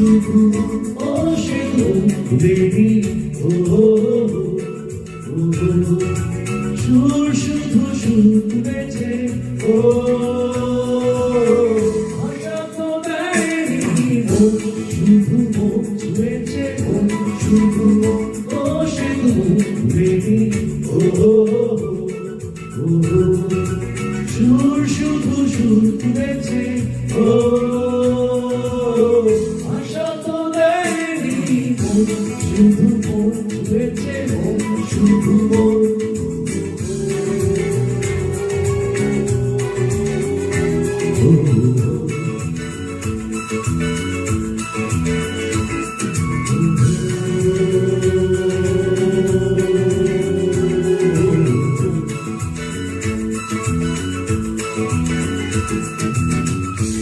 শুধু ও ও সুর শুধু শুনেছে ও মন, শুধু মন ছুঁয়েছে শুধু ও শুধু বেবি শুধু মন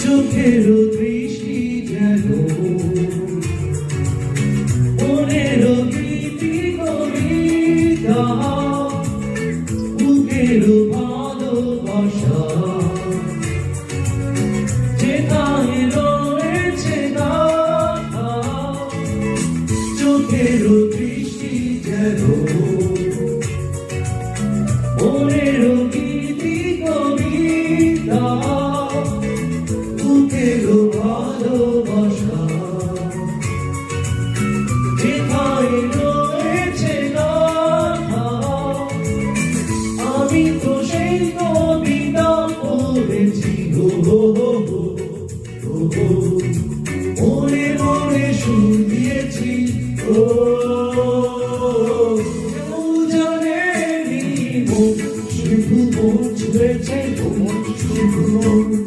চোখের চোখের দৃষ্টি যেন। মনের গীতি কবিতা। বুকের ভালোবাসা। যেখানে রয়েছে গাথা। আমি তো সেই কবিতা পড়েছি। গো গো গো গো শুধু মন মন শুধু মন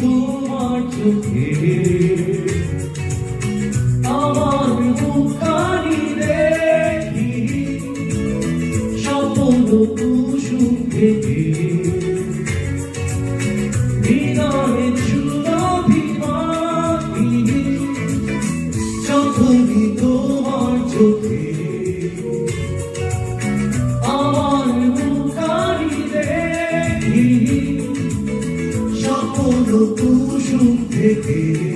তোমার চোখে। আমার মুখানি দেখি থেকে কুসুম থেকে